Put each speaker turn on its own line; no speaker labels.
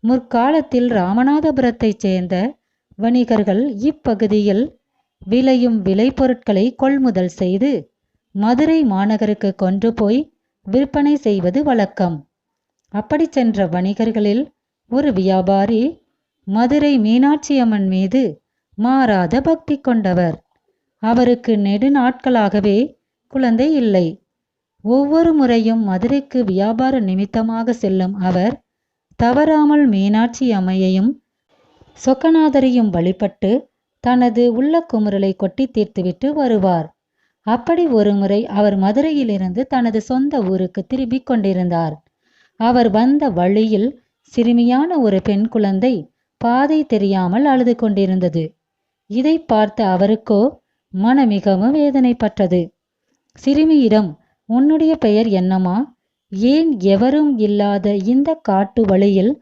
முற்காலத்தில் ராமநாதபுரத்தைச் சேர்ந்த வணிகர்கள் இப்பகுதியில் விளையும் விளைபொருட்களை கொள்முதல் செய்து மதுரை மாநகருக்கு கொண்டு போய் விற்பனை செய்வது வழக்கம். அப்படி சென்ற வணிகர்களில் ஒரு வியாபாரி மதுரை மீனாட்சியம்மன் மீது மாறாத பக்தி கொண்டவர். அவருக்கு நெடுநாட்களாகவே குழந்தை இல்லை. ஒவ்வொரு முறையும் மதுரைக்கு வியாபார நிமித்தமாக செல்லும் அவர் தவறாமல் மீனாட்சி அம்மையையும் சொக்கநாதரையும் வழிபட்டு தனது உள்ள குமுறலை கொட்டி தீர்த்துவிட்டு வருவார். அப்படி ஒருமுறை அவர் மதுரையிலிருந்து தனது சொந்த ஊருக்கு திரும்பிக் கொண்டிருந்தார். அவர் வந்த வழியில் சிறுமியான ஒரு பெண் குழந்தை பாதை தெரியாமல் அழுது கொண்டிருந்தது. இதை பார்த்த அவருக்கோ மன மிகவும் வேதனைப்பட்டது. சிறுமியிடம் உன்னுடைய பெயர் என்னம்மா? ஏன் எவரும் இல்லாத இந்த காட்டு வழியில்